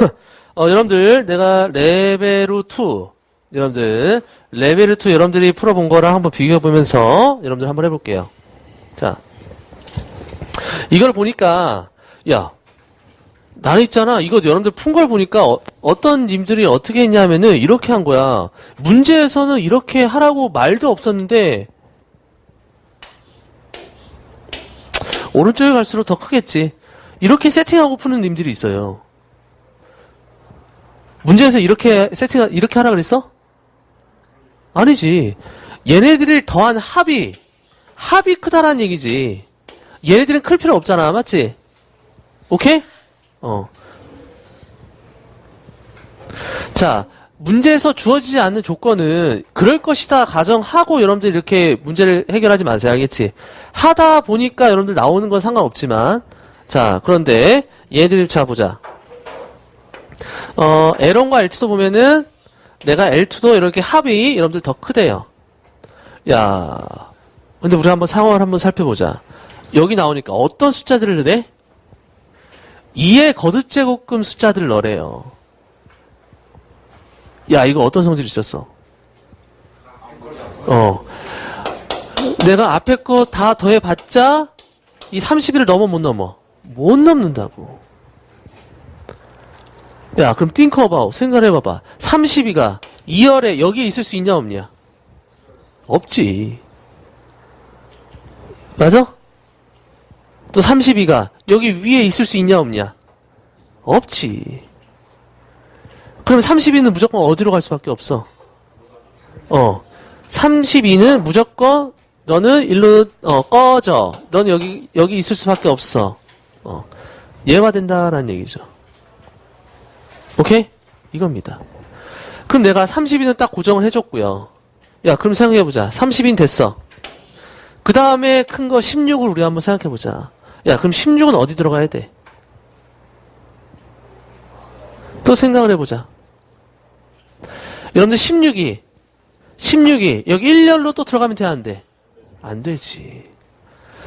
어, 여러분들, 내가 레벨 2, 여러분들, 레벨 2 여러분들이 풀어본 거랑 한번 비교해 보면서 여러분들 한번 해볼게요. 자. 이걸 보니까, 야, 나는 있잖아. 이거 여러분들 푼 걸 보니까 어, 떤 님들이 어떻게 했냐면은 이렇게 한 거야. 문제에서는 이렇게 하라고 말도 없었는데, 오른쪽에 갈수록 더 크겠지. 이렇게 세팅하고 푸는 님들이 있어요. 문제에서 이렇게 세팅, 이렇게 하라 그랬어? 아니지. 얘네들을 더한 합이, 합이 크다란 얘기지. 얘네들은 클 필요 없잖아. 맞지? 오케이? 어. 자, 문제에서 주어지지 않는 조건은 그럴 것이다 가정하고 여러분들 이렇게 문제를 해결하지 마세요. 알겠지? 하다 보니까 여러분들 나오는 건 상관없지만 자, 그런데 얘들 자 보자. 어, L1과 L2도 보면은 내가 L2도 이렇게 합이 여러분들 더 크대요. 야. 근데 우리 한번 상황을 한번 살펴보자. 여기 나오니까 어떤 숫자들을 넣래? 2의 거듭제곱금 숫자들을 넣으래요. 야, 이거 어떤 성질이 있었어? 어. 내가 앞에 거 다 더해봤자, 이 30일을 넘어 못 넘어? 못 넘는다고. 야, 그럼 think 생각을 해봐봐. 32가 2열에 여기에 있을 수 있냐, 없냐? 없지. 맞아? 또 32가 여기 위에 있을 수 있냐, 없냐? 없지. 그럼 32는 무조건 어디로 갈 수밖에 없어? 어. 32는 무조건 너는 일로 어, 꺼져. 너는 여기 여기 있을 수밖에 없어. 어. 예화된다라는 얘기죠. 오케이? 이겁니다. 그럼 내가 30인은 딱 고정을 해줬고요. 야, 그럼 생각해보자. 30인 됐어. 그 다음에 큰 거 16을 우리 한번 생각해보자. 야, 그럼 16은 어디 들어가야 돼? 또 생각을 해보자. 여러분들 16이, 16이 여기 1열로 또 들어가면 돼, 안 돼? 안 되지.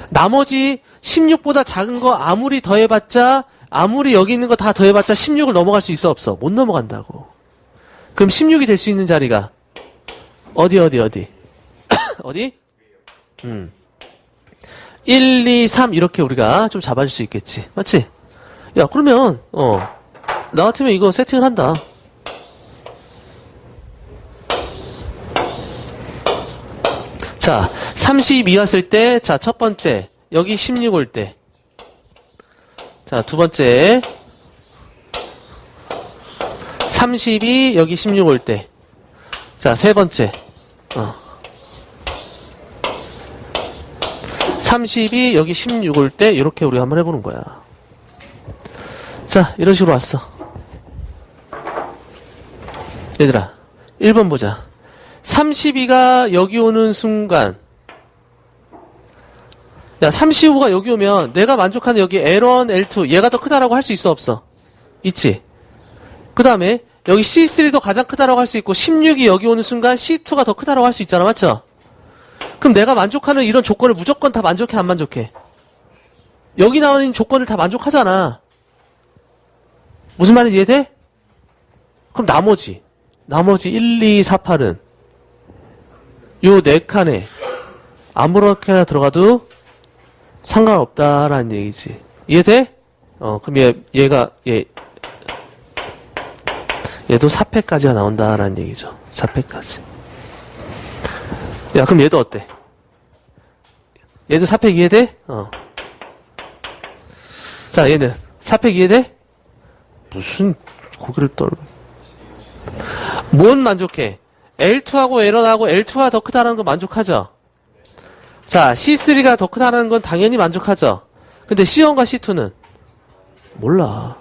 나머지 16보다 작은 거 아무리 더해봤자, 아무리 여기 있는 거 다 더해봤자 16을 넘어갈 수 있어, 없어? 못 넘어간다고. 그럼 16이 될 수 있는 자리가, 어디, 어디, 어디? 어디? 음. 1, 2, 3 이렇게 우리가 좀 잡아줄 수 있겠지. 맞지? 야, 그러면 어. 나 같으면 이거 세팅을 한다. 자, 32 왔을 때, 자, 첫 번째, 여기 16 올 때. 자, 두 번째, 32, 여기 16 올 때. 자, 세 번째, 어. 32, 여기 16 올 때, 이렇게 우리 한번 해보는 거야. 자, 이런 식으로 왔어. 얘들아, 1번 보자. 32가 여기 오는 순간, 야, 35가 여기 오면 내가 만족하는 여기 L1, L2, 얘가 더 크다라고 할 수 있어, 없어? 있지? 그 다음에 여기 C3도 가장 크다라고 할 수 있고, 16이 여기 오는 순간 C2가 더 크다라고 할 수 있잖아, 맞죠? 그럼 내가 만족하는 이런 조건을 무조건 다 만족해, 안 만족해? 여기 나오는 조건을 다 만족하잖아. 무슨 말인지 이해돼? 그럼 나머지, 나머지 1, 2, 4, 8은 요 네 칸에 아무렇게나 들어가도 상관없다라는 얘기지. 이해돼? 어, 그럼 얘, 얘가, 얘, 얘도 4패까지가 나온다라는 얘기죠. 4패까지. 야, 그럼 얘도 어때? 얘도 4패 이해돼? 어. 자, 얘는 4패 이해돼? 무슨 고개를 떨. 뭔 만족해? L2하고 L1하고 L2가 더 크다는 건 만족하죠? 자, C3가 더 크다는 건 당연히 만족하죠? 근데 C1과 C2는? 몰라.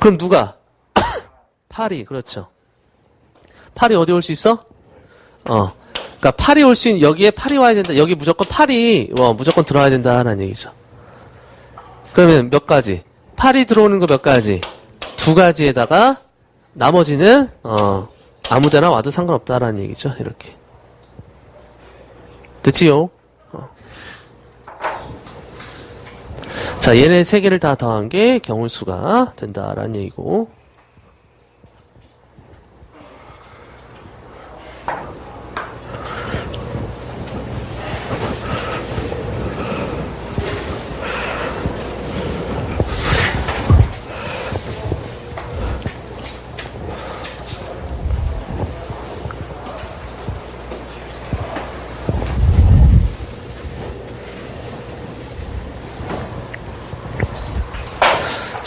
그럼 누가? 8이, 그렇죠. 8이 어디 올 수 있어? 어. 그니까 8이 올수 있는, 여기에 8이 와야 된다. 여기 무조건 8이, 어, 무조건 들어와야 된다는 얘기죠. 그러면 몇 가지? 8이 들어오는 거 몇 가지? 두 가지에다가, 나머지는, 어, 아무 데나 와도 상관없다라는 얘기죠. 이렇게. 됐지요? 어. 자, 얘네 세 개를 다 더한 게 경울수가 된다라는 얘기고.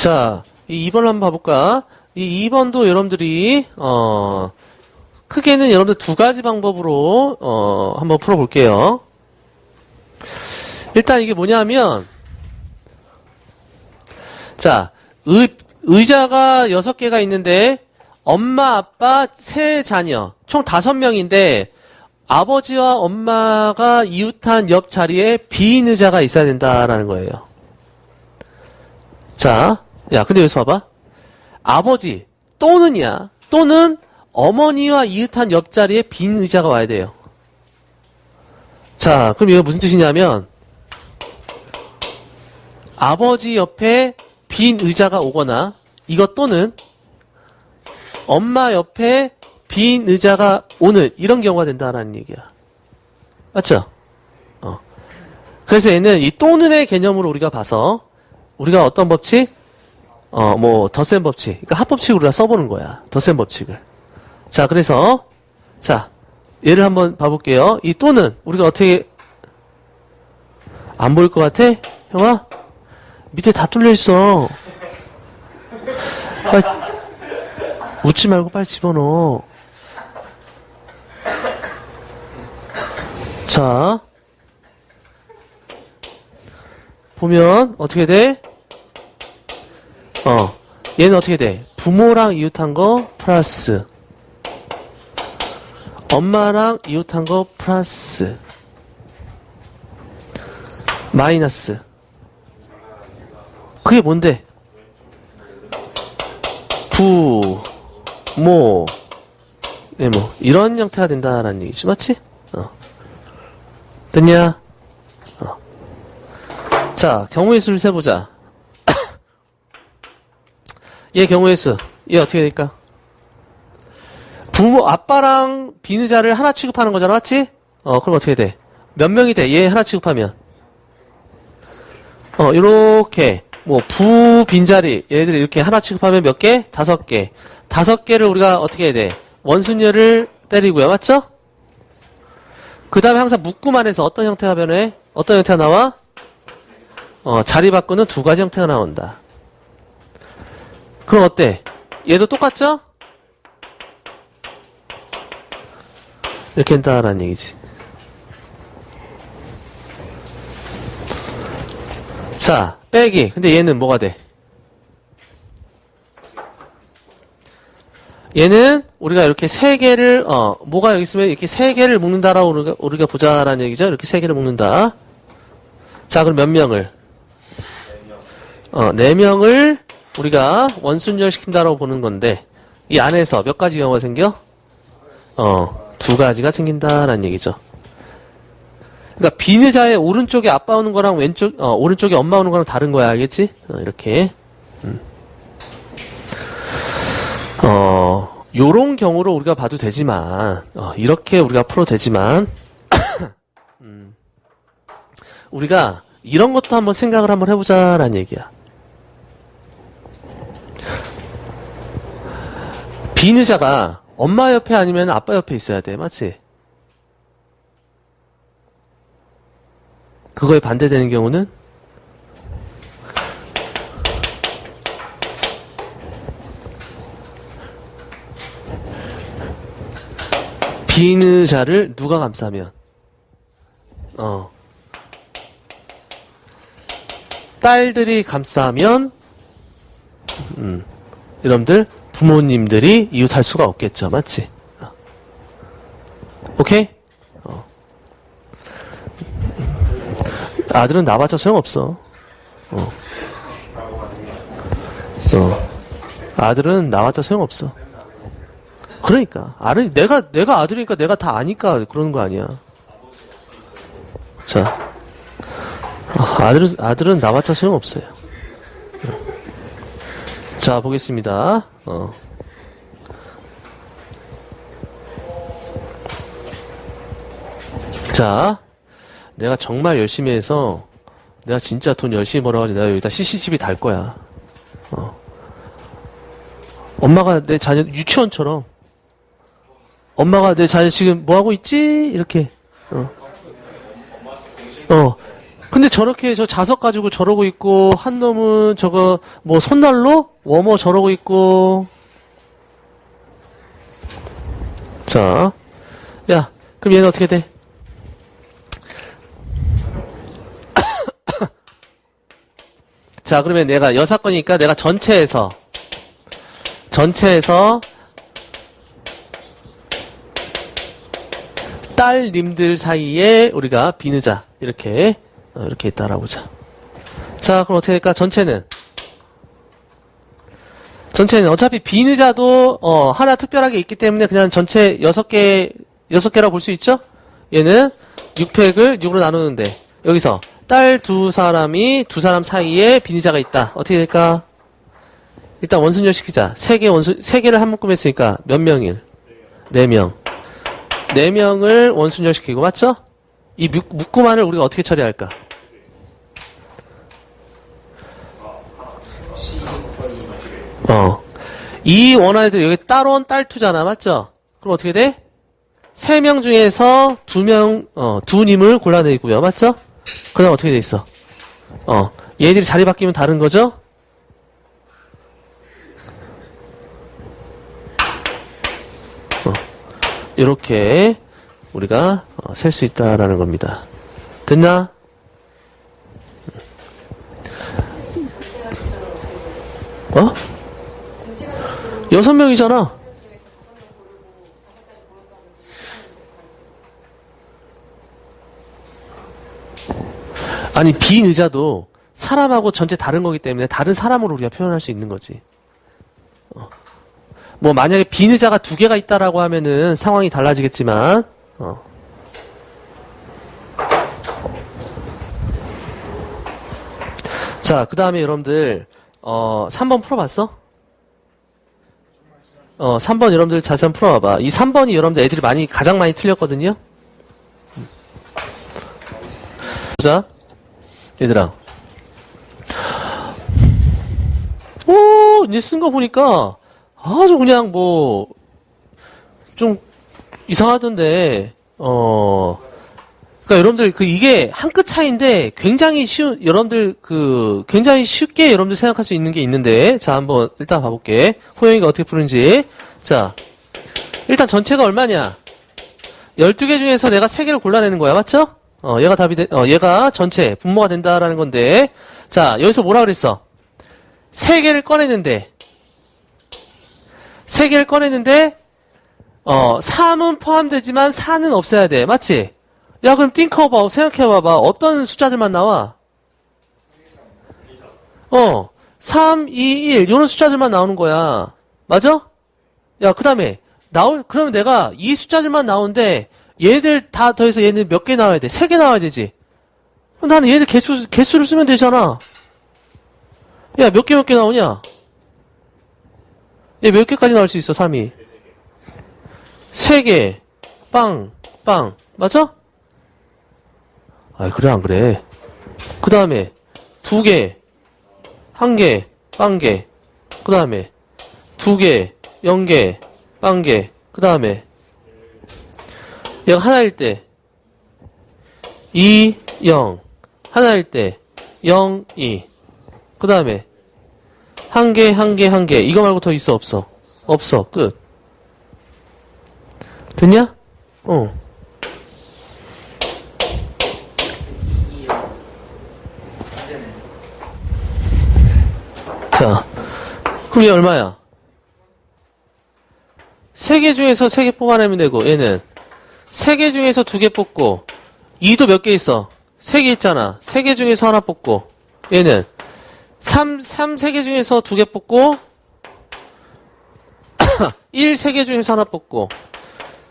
자, 이 2번 한번 봐볼까? 이 2번도 여러분들이, 어, 크게는 여러분들 두 가지 방법으로, 어, 한번 풀어볼게요. 일단 이게 뭐냐면, 자, 의, 의자가 여섯 개가 있는데, 엄마, 아빠, 세 자녀, 총 다섯 명인데, 아버지와 엄마가 이웃한 옆 자리에 빈 의자가 있어야 된다라는 거예요. 자, 야, 근데 여기서 봐봐. 아버지, 또는이야. 또는 어머니와 이웃한 옆자리에 빈 의자가 와야 돼요. 자, 그럼 이거 무슨 뜻이냐면, 아버지 옆에 빈 의자가 오거나, 이거 또는 엄마 옆에 빈 의자가 오는, 이런 경우가 된다라는 얘기야. 맞죠? 어. 그래서 얘는 이 또는의 개념으로 우리가 봐서, 우리가 어떤 법칙? 어, 뭐, 더센 법칙. 그러니까 합법칙으로 우리가 써보는 거야. 더센 법칙을. 자, 그래서, 자, 얘를 한번 봐볼게요. 이 또는, 우리가 어떻게, 안 보일 것 같아? 형아? 밑에 다 뚫려 있어. 빨리, 웃지 말고 빨리 집어넣어. 자, 보면, 어떻게 돼? 어, 얘는 어떻게 돼? 부모랑 이웃한 거 플러스 엄마랑 이웃한 거 플러스 마이너스 그게 뭔데? 부, 모, 네, 뭐, 이런 형태가 된다라는 얘기지, 맞지? 어. 됐냐? 어. 자, 경우의 수를 세보자. 얘 경우의 수. 얘 어떻게 될까? 부모, 아빠랑 비느자를 하나 취급하는 거잖아, 맞지? 어, 그럼 어떻게 돼? 몇 명이 돼? 얘 하나 취급하면. 어, 요렇게. 뭐, 부, 빈자리. 얘네들 이렇게 하나 취급하면 몇 개? 다섯 개. 다섯 개를 우리가 어떻게 해야 돼? 원순열을 때리고요, 맞죠? 그 다음에 항상 묶고만 해서 어떤 형태가 변해? 어떤 형태가 나와? 어, 자리 바꾸는 두 가지 형태가 나온다. 그럼 어때? 얘도 똑같죠? 이렇게 한다라는 얘기지. 자, 빼기. 근데 얘는 뭐가 돼? 얘는 우리가 이렇게 세 개를 어 뭐가 여기 있으면 이렇게 세 개를 묶는다라고 우리가, 우리가 보자라는 얘기죠. 이렇게 세 개를 묶는다. 자, 그럼 몇 명을? 어, 네 명을 우리가 원순열 시킨다라고 보는 건데 이 안에서 몇 가지 경우가 생겨? 어, 두 가지가 생긴다라는 얘기죠. 그러니까 비느자의 오른쪽에 아빠 오는 거랑 왼쪽 어, 오른쪽에 엄마 오는 거랑 다른 거야, 알겠지? 어, 이렇게. 음. 어, 요런 경우로 우리가 봐도 되지만 어, 이렇게 우리가 풀어도 되지만 음, 우리가 이런 것도 한번 생각을 한번 해보자라는 얘기야. 비느자가 엄마 옆에 아니면 아빠 옆에 있어야 돼. 맞지? 그거에 반대되는 경우는? 비느자를 누가 감싸면? 어. 딸들이 감싸면, 음, 여러분들, 부모님들이 이웃할 수가 없겠죠. 맞지? 어. 오케이? 어. 아들은 나봤자 소용없어. 어. 어. 아들은 나봤자 소용없어. 그러니까. 아들, 내가, 내가 아들이니까 내가 다 아니까 그러는 거 아니야. 자. 아, 아들은, 아들은 나봤자 소용없어요. 자, 보겠습니다. 어. 자, 내가 정말 열심히 해서 내가 진짜 돈 열심히 벌어가지고 내가 여기다 CCTV 달 거야. 어. 엄마가 내 자녀 유치원처럼 엄마가 내 자녀 지금 뭐 하고 있지? 이렇게. 어. 어. 근데 저렇게 저 자석 가지고 저러고 있고 한 놈은 저거 뭐 손난로 워머 저러고 있고. 자, 야, 그럼 얘는 어떻게 돼? 자, 그러면 내가 여사건이니까 내가 전체에서 전체에서 딸님들 사이에 우리가 비느자 이렇게 어, 이렇게 있다라고 보자. 자, 그럼 어떻게 될까? 전체는 전체는 어차피 비느자도 어, 하나 특별하게 있기 때문에 그냥 전체 여섯 개 여섯 개라고 볼 수 있죠? 얘는 6팩을 6으로 나누는데 여기서 딸 두 사람이 두 사람 사이에 비니자가 있다. 어떻게 될까? 일단 원순열 시키자. 세 개 원순 세 개를 한 묶음 했으니까 몇 명일? 네 명. 네 명을 원순열 시키고 맞죠? 이 묶- 묶음안을 우리가 어떻게 처리할까? 어. 이 원안애들 여기 딸원 딸투잖아. 맞죠? 그럼 어떻게 돼? 세 명 중에서 두 명, 어, 두 님을 골라내고요. 맞죠? 그 다음 어떻게 돼 있어? 어, 얘들이 자리 바뀌면 다른 거죠? 어, 이렇게 우리가 어, 셀 수 있다라는 겁니다. 됐나? 어? 여섯 명이잖아. 아니 비의자도 사람하고 전체 다른 거기 때문에 다른 사람으로 우리가 표현할 수 있는 거지. 어. 뭐 만약에 비의자가 두 개가 있다라고 하면은 상황이 달라지겠지만. 어. 자, 그 다음에 여러분들, 어, 3번 풀어봤어? 어, 3번 여러분들 자세히 한번 풀어봐봐. 이 3번이 여러분들 애들이 많이, 가장 많이 틀렸거든요? 보자. 얘들아. 오, 이제 쓴 거 보니까 아주 그냥 뭐, 좀 이상하던데, 어, 그니까 여러분들 그 이게 한 끗 차이인데 굉장히 쉬운, 여러분들 그 굉장히 쉽게 여러분들 생각할 수 있는 게 있는데, 자, 한번 일단 봐볼게. 호영이가 어떻게 푸는지. 자, 일단 전체가 얼마냐? 12개 중에서 내가 3개를 골라내는 거야, 맞죠? 어, 얘가 답이 돼, 어, 얘가 전체 분모가 된다라는 건데. 자, 여기서 뭐라 그랬어? 세 개를 꺼내는데, 세 개를 꺼내는데, 어, 3은 포함되지만 4는 없어야 돼. 맞지? 야, 그럼 띵커봐. 생각해봐봐. 어떤 숫자들만 나와? 어, 3, 2, 1. 이런 숫자들만 나오는 거야. 맞아? 야, 그 다음에, 나올, 그러면 내가 이 숫자들만 나오는데, 얘들 다 더해서 얘는 몇 개 나와야 돼? 세 개 나와야 되지? 그럼 나는 얘들 개수, 개수를 쓰면 되잖아. 야, 몇 개 몇 개 나오냐? 얘 몇 개까지 나올 수 있어, 3이? 세 개. 빵, 빵. 맞아? 아, 그래, 안 그래. 그 다음에, 두 개, 한 개, 빵 개. 그 다음에, 두 개, 영 개, 빵 개. 그 다음에, 얘가 하나일 때, 2, 0. 하나일 때, 0, 2. 그 다음에, 한 개, 한 개, 한 개. 이거 말고 더 있어, 없어? 없어. 끝. 됐냐? 어. 자, 그럼 얘 얼마야? 세 개 중에서 세 개 뽑아내면 되고, 얘는. 세 개 중에서 두 개 뽑고, 2도 몇 개 있어? 세 개 있잖아. 세 개 중에서 하나 뽑고, 얘는. 3, 3, 3개 중에서 두 개 뽑고, 1, 3개 중에서 하나 뽑고,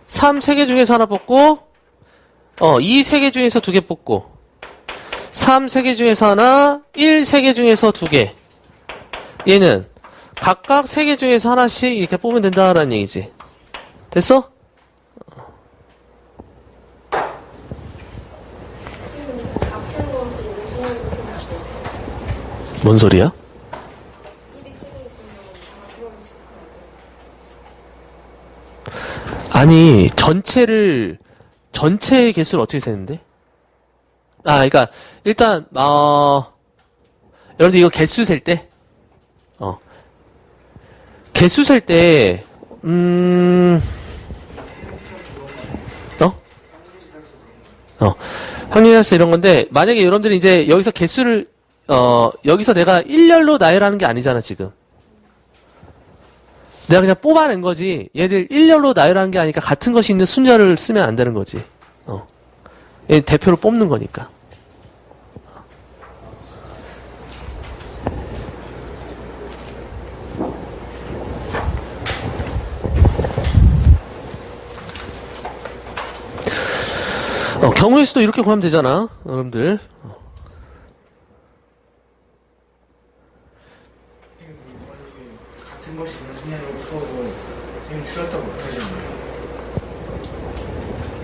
3, 3개 중에서 하나 뽑고, 어, 2, 3개 중에서 두 개 뽑고, 3세개 중에서 하나, 1세개 중에서 두 개. 얘는 각각 세 개 중에서 하나씩 이렇게 뽑으면 된다라는 얘기지. 됐어? 뭔 소리야? 아니, 전체를, 전체의 개수를 어떻게 세는데? 아, 그러니까, 일단, 어, 여러분들 이거 개수 셀 때, 어, 개수 셀 때, 음, 어? 어, 확률할수 이런 건데, 만약에 여러분들이 이제 여기서 개수를, 어, 여기서 내가 일렬로 나열하는 게 아니잖아, 지금. 내가 그냥 뽑아낸 거지. 얘들 일렬로 나열하는 게 아니니까 같은 것이 있는 순열을 쓰면 안 되는 거지. 어. 얘 대표를 뽑는 거니까. 어, 경우의 수도 이렇게 구하면 되잖아, 여러분들. 같은 것이 풀어도 틀렸다고?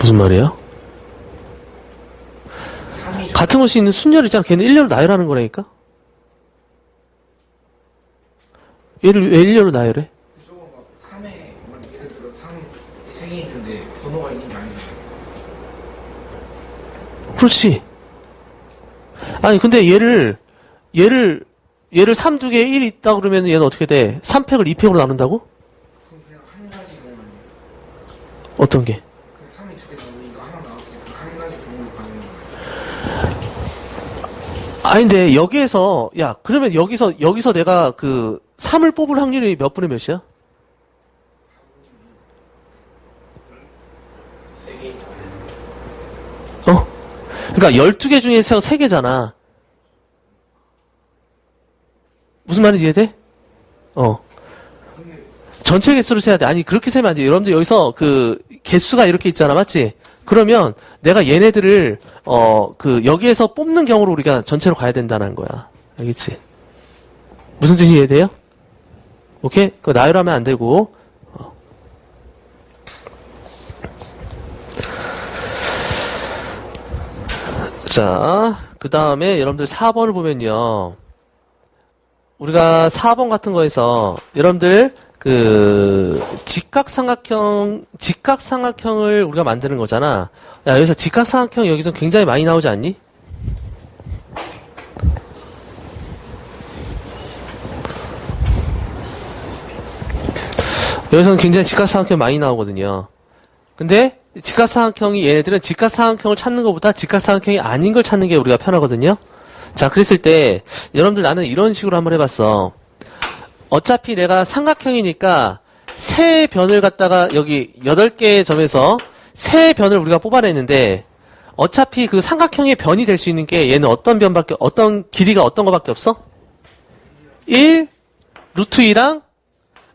무슨 말이야? 3이 같은 것이 있는 순열 있잖아. 걔는 일렬로 나열하는 거라니까? 얘를 왜 일렬로 나열해? 저거 막 3에 막 예를 들어 3, 3개 있는데 번호가 있는 게 아니잖아요. 그렇지. 아니, 근데 얘를, 얘를, 얘를 3 두 개에 1 있다 그러면 얘는 어떻게 돼? 3팩을 2팩으로 나눈다고? 어떤 게? 그 3이 두개 나오면 이거 하나 나왔으니까 한 가지 경우를 가는 거예요. 아니, 근데 여기에서, 야, 그러면 여기서, 여기서 내가 그 3을 뽑을 확률이 몇 분의 몇이야? 3개 어? 그러니까 12개 중에서 3개잖아. 무슨 말인지 이해돼? 어. 전체 개수로 세야 돼. 아니, 그렇게 세면 안 돼. 여러분들 여기서 그 개수가 이렇게 있잖아. 맞지? 그러면 내가 얘네들을, 어, 그, 여기에서 뽑는 경우로 우리가 전체로 가야 된다는 거야. 알겠지? 무슨 뜻이 이해돼요? 오케이? 그거 나열하면 안 되고. 자, 그 다음에 여러분들 4번을 보면요. 우리가 4번 같은 거에서 여러분들 그 직각삼각형 직각삼각형을 우리가 만드는 거잖아. 야 여기서 직각삼각형 여기서 굉장히 많이 나오지 않니? 여기서는 굉장히 직각삼각형 많이 나오거든요. 근데 직각삼각형이 얘네들은 직각삼각형을 찾는 것보다 직각삼각형이 아닌 걸 찾는 게 우리가 편하거든요. 자, 그랬을 때 여러분들 나는 이런 식으로 한번 해봤어. 어차피 내가 삼각형이니까 세 변을 갖다가 여기 여덟 개의 점에서 세 변을 우리가 뽑아냈는데 어차피 그 삼각형의 변이 될 수 있는 게 얘는 어떤 변밖에 어떤 길이가 어떤 거밖에 없어? 1 루트 2랑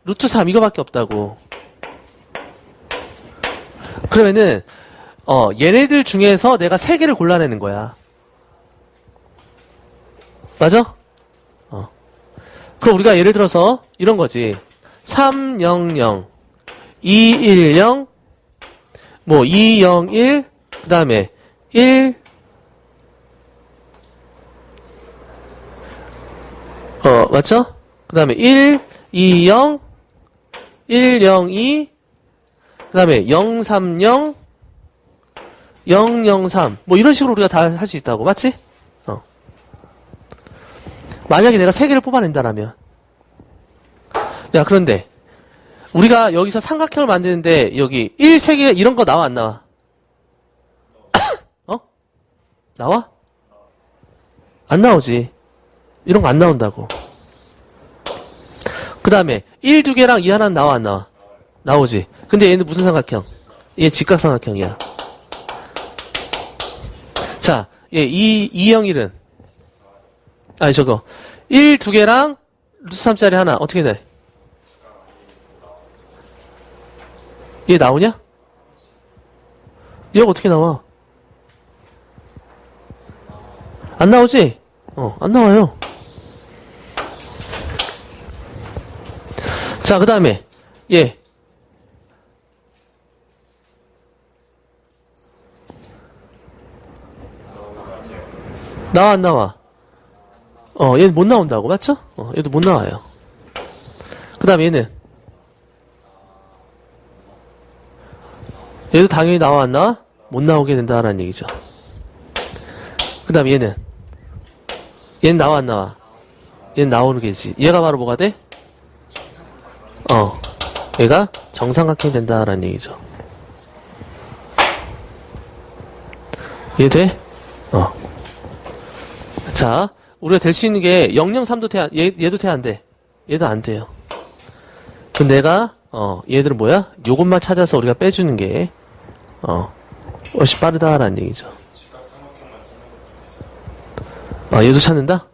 루트 3 이거밖에 없다고. 그러면은 어 얘네들 중에서 내가 세 개를 골라내는 거야. 맞아? 어. 그럼 우리가 예를 들어서 이런 거지. 300, 210, 뭐 201, 그 다음에 1, 어, 맞죠? 그 다음에 1, 20, 102, 그 다음에 030, 003, 뭐 이런 식으로 우리가 다 할 수 있다고. 맞지? 어. 만약에 내가 세 개를 뽑아낸다라면. 야, 그런데, 우리가 여기서 삼각형을 만드는데, 여기 1, 3개 이런 거 나와, 안 나와? 어? 나와? 안 나오지. 이런 거 안 나온다고. 그 다음에, 1, 2개랑 2 하나는 나와, 안 나와? 나오지. 근데 얘는 무슨 삼각형? 얘 직각삼각형이야. 자, 얘 2, 2, 0, 1은? 아니, 저거. 1, 2개랑 루트 3짜리 하나. 어떻게 돼? 얘 나오냐? 얘가 어떻게 나와? 안 나오지? 어, 안 나와요. 자, 그 다음에, 얘. 나와, 안 나와? 어, 얘는 못 나온다고, 맞죠? 어, 얘도 못 나와요. 그 다음에 얘는. 얘도 당연히 나와, 안 나와? 못 나오게 된다라는 얘기죠. 그 다음에 얘는. 얘는 나와, 안 나와? 얘는 나오는 게지. 얘가 바로 뭐가 돼? 어. 얘가 정삼각형이 된다라는 얘기죠. 이해 돼? 어. 자, 우리가 될 수 있는 게 003도 돼, 안- 얘, 얘도 돼, 안 돼? 얘도 안 돼요. 그럼 내가, 어, 얘들은 뭐야? 요것만 찾아서 우리가 빼주는 게, 어, 훨씬 빠르다라는 얘기죠. 아, 얘도 찾는다?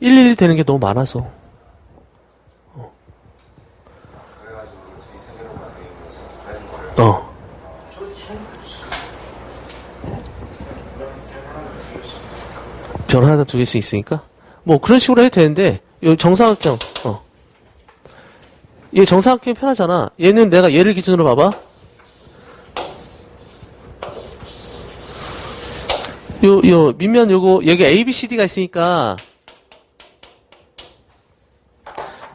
111 되는 게 너무 많아서. 변 하나 두 개씩 있으니까 뭐 그런 식으로 해도 되는데 요 정사각형 어. 얘 정사각형이 편하잖아. 얘는 내가 얘를 기준으로 봐봐. 요, 요, 밑면 요거, 여기 A, B, C, D가 있으니까,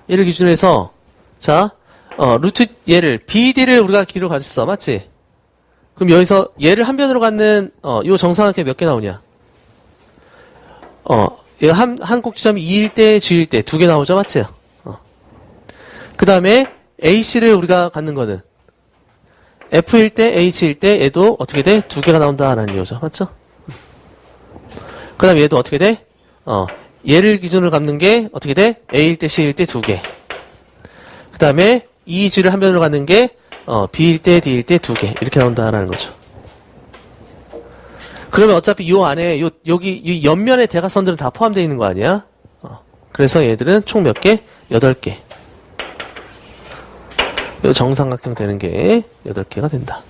얘를 기준으로 해서, 자, 어, 루트 얘를, BD를 우리가 기로 가졌어. 맞지? 그럼 여기서 얘를 한 변으로 갖는, 어, 요 정사각형이 몇개 나오냐? 어, 얘가 한, 한 꼭지점이 2일 때, G일 때, 두 개 나오죠? 맞지? 어. 그 다음에, AC를 우리가 갖는 거는, F일 때, H일 때, 얘도 어떻게 돼? 두 개가 나온다라는 거죠. 맞죠? 그 다음에 얘도 어떻게 돼? 어, 얘를 기준으로 갖는 게 어떻게 돼? A일 때, C일 때 두 개. 그 다음에 이 G를 한 변으로 갖는 게 어, B일 때, D일 때 두 개. 이렇게 나온다라는 거죠. 그러면 어차피 요 안에 요 여기 이 옆면의 대각선들은 다 포함되어 있는 거 아니야? 어, 그래서 얘들은 총 몇 개? 여덟 개. 요 정삼각형 되는 게 여덟 개가 된다.